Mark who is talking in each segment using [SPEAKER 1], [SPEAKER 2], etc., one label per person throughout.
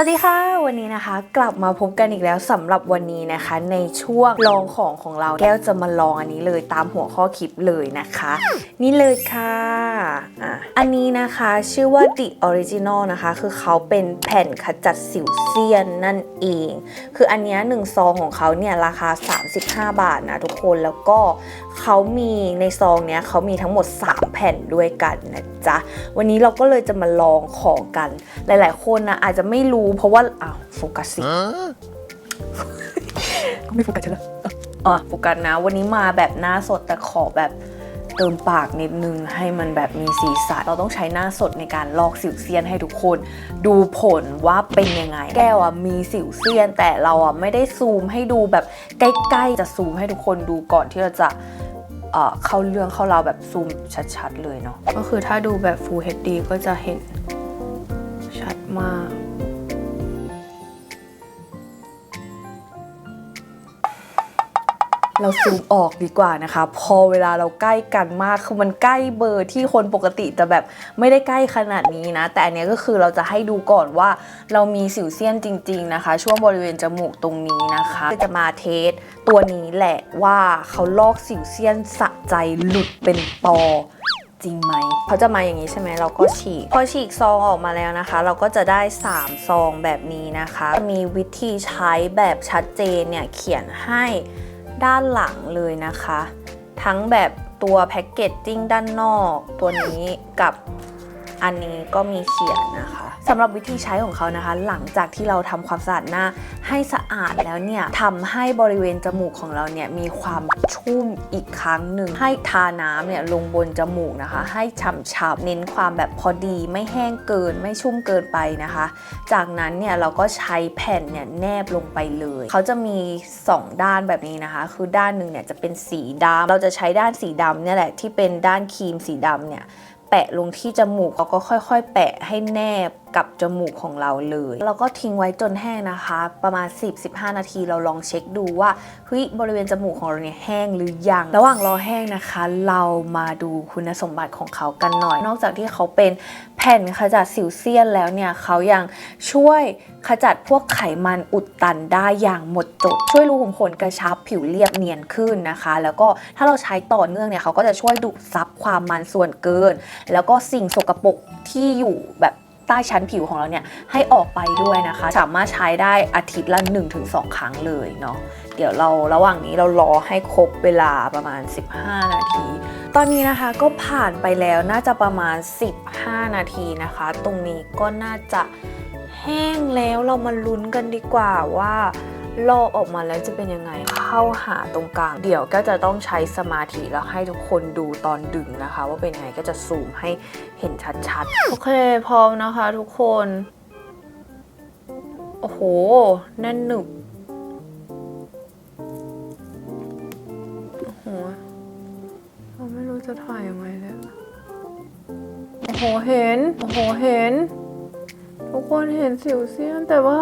[SPEAKER 1] วัสดีค่ะ วันนี้นะคะ กลับมาพบกันอีกแล้วสำหรับวันนี้นะคะ ในช่วงลองของของเราแก้วจะมาลองอันนี้เลยตามหัวข้อคลิปเลยนะคะ นี่เลยค่ะอะอันนี้นะคะชื่อว่า The Original นะคะ คือเขาเป็นแผ่นขจัดสิวเซียนนั่นเอง คืออันนี้หนึ่งซองของเขาเนี่ยราคา 35 บาทนะทุกคนแล้วก็เขามีในซองเนี้ยเขามีทั้งหมด 3 แผ่นด้วยกันนะจ๊ะวันนี้เราก็เลยจะมาลองของกัน หลาย ๆ คนนะอาจจะไม่รู้เพราะว่าอ้าวโฟกัสสิก็ไม่โฟกัสใช่ไหมอะโฟกัสนะ วันนี้มาแบบหน้าสดแต่ขอแบบเติมปากนิดนึงให้มันแบบมีสีสันเราต้องใช้หน้าสดในการลอกสิวเซียนให้ทุกคน ดูผลว่าเป็นยังไง แก้วอะมีสิวเซียน แต่เราอะไม่ได้ซูมให้ดูแบบใกล้ๆจะซูมให้ทุกคนดูก่อนที่เราจะเอ่อเข้าเรื่องเข้าเราวแบบซูมชัดๆเลยเนาะก็คือถ้าดูแบบ Full HD ก็จะเห็นชัดมาก เราซูมออกดีกว่านะคะ พอเวลาเราใกล้กันมากคือมันใกล้เบอร์ที่คนปกติจะแบบไม่ได้ใกล้ขนาดนี้นะ แต่อันนี้ก็คือเราจะให้ดูก่อนว่าเรามีสิวเซียนจริง ๆนะคะ ช่วงบริเวณจมูกตรงนี้นะคะจะมาเทสตัวนี้แหละว่าเขาลอกสิวเซียนสะใจหลุดเป็นตอจริงไหม เขาจะมาอย่างนี้ใช่ไหม เราก็ฉีก พอฉีกซองออกมาแล้วนะคะ เราก็จะได้ 3 ซองแบบนี้นะคะ มีวิธีใช้แบบชัดเจนเนี่ย เขียนให้ ด้านหลังเลยนะคะ ทั้งแบบตัวแพ็กเกจจิ้งด้านนอก ตัวนี้กับอันนี้ก็มีเขียนนะคะ สำหรับวิธีใช้ของเขานะคะ หลังจากที่เราทำความสะอาดหน้าให้สะอาดแล้วเนี่ยทำให้บริเวณจมูกของเราเนี่ยมีความชุ่มอีกครั้งหนึ่งให้ทาน้ำเนี่ยลงบนจมูกนะคะ ให้ฉ่ำๆเน้นความแบบพอดีไม่แห้งเกินไม่ชุ่มเกินไปนะคะ จากนั้นเนี่ยเราก็ใช้แผ่นเนี่ยแนบลงไปเลย เขาจะมี 2 ด้านแบบนี้นะคะ คือด้านหนึ่งเนี่ยจะเป็นสีดำเราจะใช้ด้านสีดำเนี่ยแหละที่เป็นด้านครีมสีดำเนี่ยแปะลงที่จมูกแล้วก็ค่อย ๆ แปะให้แนบกับจมูกของเราเลยแล้วก็ทิ้งไว้จนแห้งนะคะ ประมาณ 10-15 นาทีเราลองเช็คดูว่าเฮ้ยบริเวณจมูกของเราเนี่ยแห้งหรือยัง ระหว่างรอแห้งนะคะ เรามาดูคุณสมบัติของเขากันหน่อย นอกจากที่เขาเป็นแผ่นขจัดสิวเซียนแล้วเนี่ยเขายังช่วยขจัดพวกไขมันอุดตันได้อย่างหมดจด ช่วยรูขุมขนกระชับผิวเรียบเนียนขึ้นนะคะ แล้วก็ถ้าเราใช้ต่อเนื่องเนี่ยเขาก็จะช่วยดูดซับความมันส่วนเกิน แล้วก็สิ่งสกปรกที่อยู่แบบ ใต้ชั้นผิวของเราเนี่ยให้ออกไปด้วยนะคะ สามารถใช้ได้อาทิตย์ละ 1-2 ครั้งเลยเนาะเดี๋ยวเราระหว่างนี้เรารอให้ครบเวลาประมาณ 15 นาที ตอนนี้นะคะก็ผ่านไปแล้วน่าจะประมาณ 15 นาทีนะคะ ตรงนี้ก็น่าจะแห้งแล้วเรามาลุ้นกันดีกว่าว่า ลอกออกมาแล้วจะเป็นยังไงเข้าหาตรงกลาง เดี๋ยวก็จะต้องใช้สมาธิแล้วให้ทุกคนดูตอนดึงนะคะ ว่าเป็นยังไงก็จะซูมให้เห็นชัดๆ โอเค พร้อมนะคะทุกคน โอ้โห แน่นหนึบโอ้โหเราไม่รู้จะถ่ายยังไงเลยโอ้โหเห็น โอ้โหเห็น ทุกคนเห็นสิวเซียนแต่ว่า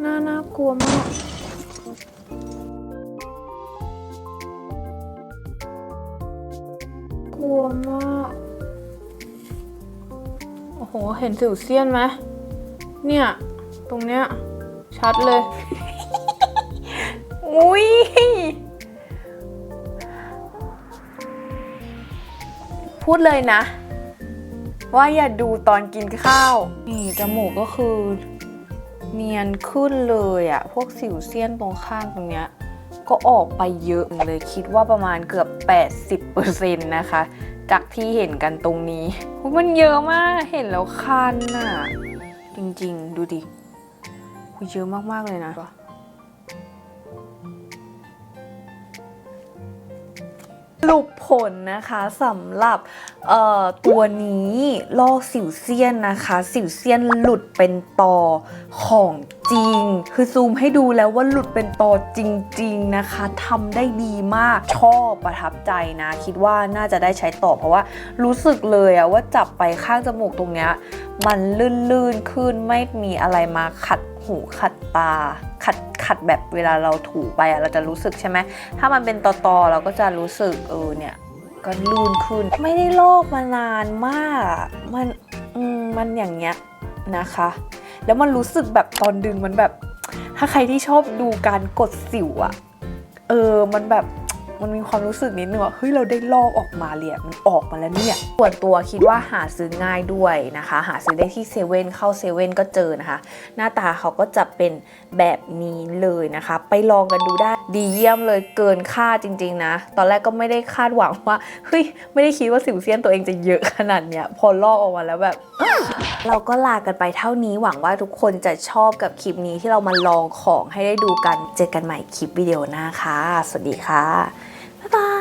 [SPEAKER 1] หน้าน่ากลัวมาก กลัวมาก โอ้โห เห็นสิวเซียนไหม เนี่ย ตรงเนี้ย ชัดเลย อุ้ยพูดเลยนะ ว่าอย่าดูตอนกินข้าว นี่จมูกก็คือ เนียนขึ้นเลยอะพวกสิวเซียนตรงข้างตรงเนี้ย ก็ออกไปเยอะเลยคิดว่าประมาณเกือบ 80%นะคะ จากที่เห็นกันตรงนี้ มันเยอะมากเห็นแล้วคันน่ะ จริงๆ ดูดิเยอะมากๆเลยนะ ลนะคะสำหรับตัวนี้ลอกสิวเซียนนะคะ สิวเซียนหลุดเป็นตอของจริง คือซูมให้ดูแล้วว่าหลุดเป็นตอจริง ๆนะคะทำได้ดีมากชอบประทับใจนะ คิดว่าน่าจะได้ใช้ต่อเพราะว่ารู้สึกเลยอะว่าจับไปข้างจมูกตรงเนี้ยมันลื่นๆขึ้นไม่มีอะไรมาขัด หูขัดตาขัดขัดแบบเวลาเราถูไปอะเราจะรู้สึกใช่ไหมถ้ามันเป็นตอตอเราก็จะรู้สึกเออเนี่ยก็ลื่นขึ้น ไม่ได้ลอกมานานมาก มันอืมมันอย่างเงี้ยนะคะ แล้วมันรู้สึกแบบตอนดึงมันแบบ ถ้าใครที่ชอบดูการกดสิวอะเออมันแบบ มันมีความรู้สึกนิดนึงว่าเฮ้ยเราได้ลอกออกมาเลยมันออกมาแล้วเนี่ยส่วนตัวคิดว่าหาซื้อง่ายด้วยนะคะ หาซื้อได้ที่เซเว่นเข้าเซเว่นก็เจอนะคะ หน้าตาเขาก็จะเป็นแบบนี้เลยนะคะ ไปลองกันดูได้ดีเยี่ยมเลยเกินคาดจริง ๆ นะ ตอนแรกก็ไม่ได้คาดหวังว่าเฮ้ยไม่ได้คิดว่าสิวเซียนตัวเองจะเยอะขนาดเนี้ยพอลอกออกมาแล้วแบบ เราก็ลากันไปเท่านี้หวังว่าทุกคนจะชอบกับคลิปนี้ที่เรามาลองของให้ได้ดูกัน เจอกันใหม่คลิปวิดีโอหน้าค่ะ สวัสดีค่ะ บ๊ายบาย